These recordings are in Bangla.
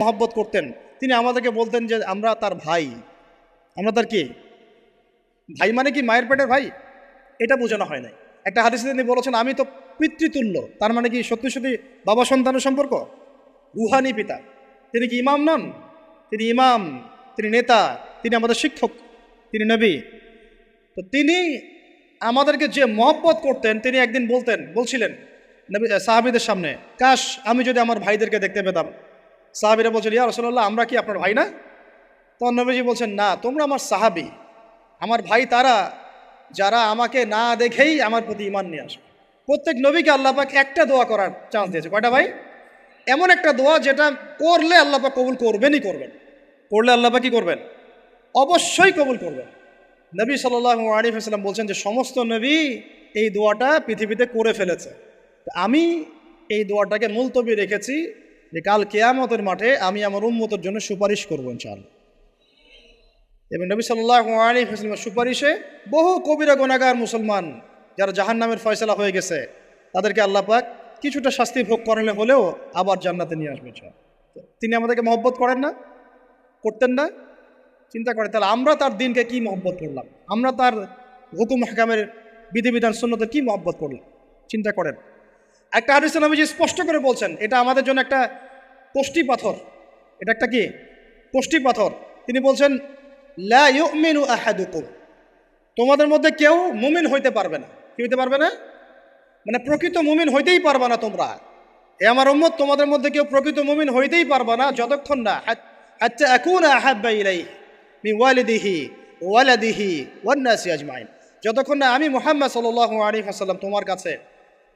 মহব্বত করতেন। তিনি আমাদেরকে বলতেন যে, আমরা তার ভাই। আমরা তার কি? ভাই মানে কি মায়ের পেটের ভাই? এটা বোঝানো হয় নাই। একটা হাদিসে তিনি বলেছেন, আমি তো পিতৃতুল্য। তার মানে কি সত্যি সত্যি বাবা সন্তানের সম্পর্ক? রুহানি পিতা। তিনি কি ইমাম নন? তিনি ইমাম, তিনি নেতা, তিনি আমাদের শিক্ষক, তিনি নবী। তো তিনি আমাদেরকে যে মহব্বত করতেন, তিনি একদিন বলতেন, বলছিলেন, নবী, সাহাবিদের সামনে, কাশ, আমি যদি আমার ভাইদেরকে দেখতে পেতাম। সাহাবিরা বলছেন, ইয়া রসল্লাহ আমরা কি আপনার ভাই না? তখন নবীজি বলছেন, না, তোমরা আমার সাহাবি। আমার ভাই তারা, যারা আমাকে না দেখেই আমার প্রতি ইমান নিয়ে আসবে প্রত্যেক নবীকে আল্লাপাক একটা দোয়া করার চান্স দিয়েছে। কয়টা ভাই? এমন একটা দোয়া যেটা করলে আল্লাপাক কবুল করবেনই করবেন। করলে আল্লাপাক কী করবেন? অবশ্যই কবুল করবেন। নবী সাল্লাহ আলিফ আসসালাম বলছেন যে, সমস্ত নবী এই দোয়াটা পৃথিবীতে করে ফেলেছে। আমি এই দোয়াটাকে মুলতবি রেখেছি যে কাল কেয়ামতের মাঠে আমি আমার উম্মতের জন্য সুপারিশ করব ইনশাআল্লাহ। এবং নবী সাল্লাহ আলী সুপারিশে বহু কবিরা গোনাগার মুসলমান যারা জাহান নামের ফয়সলা হয়ে গেছে, তাদেরকে আল্লাহ পাক কিছুটা শাস্তি ভোগ করালে হলেও আবার জান্নাতে নিয়ে আসবে তিনি আমাদেরকে মহব্বত করেন না, করতেন না। চিন্তা করে তাহলে আমরা তার দিনকে কি মহব্বত করলাম? আমরা তার হুকুম হাকামের বিধিবিধান শূন্যতে কি মহব্বত করলাম? চিন্তা করেন। একটা হাদিস নবীজি স্পষ্ট করে বলছেন, এটা আমাদের জন্য একটা কোষ্টি পাথর। এটা একটা কি? কোষ্টি পাথর। তিনি বলছেন, লা আহাদুকুম। তোমাদের মধ্যে কেউ মুমিন হইতে পারবে না। কি হইতে পারবে না? মানে প্রকৃত মুমিন হইতেই পারবে না তোমরা। এ আমার উম্মত, তোমাদের মধ্যে কেউ প্রকৃত মুমিন হইতেই পারবে না, যতক্ষণ না। আচ্ছা এখন আহাব্বা ওয়ালিদিহি ওয়ালাদিহি ওয়ান্নাসি আজমাইন। যতক্ষণ না আমি মোহাম্মদ সাল্লাল্লাহু আলাইহি ওয়াসাল্লাম তোমার কাছে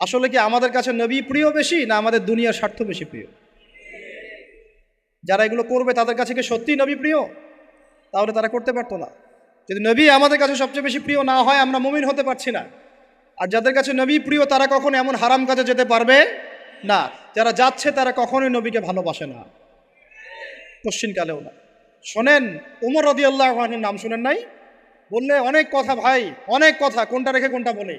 আসলে কি আমাদের কাছে নবী প্রিয় বেশি না আমাদের দুনিয়ার স্বার্থ বেশি প্রিয়? যারা এগুলো করবে তাদের কাছে কি সত্যিই নবী প্রিয়? তাহলে তারা করতে পারতো না। যদি নবী আমাদের কাছে সবচেয়ে বেশি প্রিয় না হয়, আমরা মুমিন হতে পারছি না। আর যাদের কাছে নবী প্রিয়, তারা কখনো এমন হারাম কাজে যেতে পারবে না। যারা যাচ্ছে, তারা কখনোই নবীকে ভালোবাসে না। পশ্চিমকালেও না। শোনেন, উমর রদি আল্লাহ নাম শুনেন নাই? বললে অনেক কথা ভাই, অনেক কথা। কোনটা রেখে কোনটা বলে?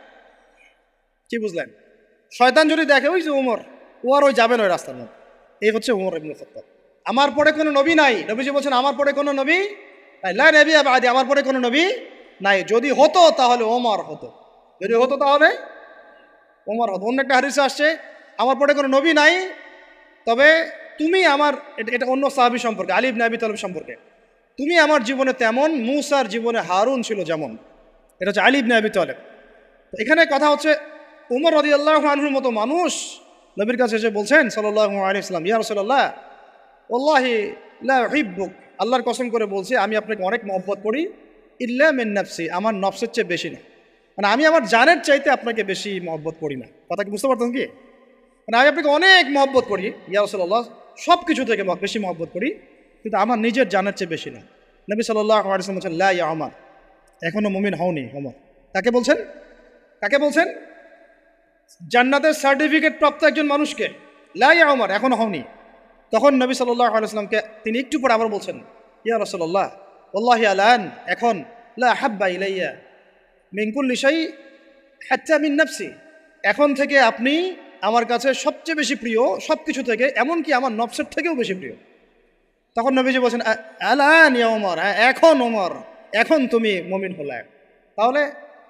কি বুঝলেন? শয়তান যদি দেখে, ওই যে উমর, ও আর ওই যাবেন ওই রাস্তার মধ্যে। এই হচ্ছে উমর ইবনে খাত্তাব। আমার পরে কোনো নবী নাই। নবীজি বলছেন, আমার পরে কোনো নবী নাই। লা নবী আদি আমার পরে কোনো নবী নাই। যদি হতো, তাহলে ওমর হতো। যদি হতো, তাহলে ওমর হতো। অন্য একটা হারিসে আসছে, আমার পরে কোনো নবী নাই, তবে তুমি আমার এটা- অন্য সাহাবি সম্পর্কে আলিব নাবি তলব সম্পর্কে। তুমি আমার জীবনে তেমন, মুসার জীবনে হারুন ছিল যেমন। এটা হচ্ছে আলিব নাবি তলেব। এখানে কথা হচ্ছে উমর রদি আল্লাহ আনহুর মতো মানুষ নবীর কাছে এসে বলছেন সাল্লাহ আলিয়াল্লাম ইয়া রসল্লাহ ওল্লাহি হিব্বুক আল্লাহর কসম করে বলছি, আমি আপনাকে অনেক মহব্বত করি, ইল্লা মিন নাফসি, আমার নফসের চেয়ে বেশি না। মানে আমি আমার জানের চাইতে আপনাকে বেশি মহব্বত করি না। কথা কি বুঝতে পারতাম কি? মানে আমি আপনাকে অনেক মহব্বত করি, ইয়া রসল্লাহ সব কিছু থেকে বেশি মহব্বত করি, কিন্তু আমার নিজের জানের চেয়ে বেশি না। নবী সাল্লাহ আলিয়াল্লাম বলছেন, লা ইয়া আমার এখনও মুমিন হওনি অমর কাকে বলছেন? কাকে বলছেন? জান্নাতের সার্টিফিকেট প্রাপ্ত একজন মানুষকে লাই আমার এখনও হওনি। তখন নবী সাল্লাহ আলাইসলামকে তিনি একটু পরে আবার বলছেন ইয়া রসল্লাহ আল্লাহ আলান এখন লা হাব্বা ইলাইয়া মিঙ্কুল লিসাই হাচ্চা মিন এখন থেকে আপনি আমার কাছে সবচেয়ে বেশি প্রিয় সব কিছু থেকে এমনকি আমার নফসের থেকেও বেশি প্রিয়। তখন নবীজি বলছেন "আ- আলান ইয়া ওমর হ্যাঁ, এখন ওমর এখন তুমি মমিন হলে। তাহলে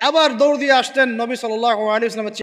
আবার দৌড় দিয়ে আসতেন নবী সাল্লাহ আলী ইসলামের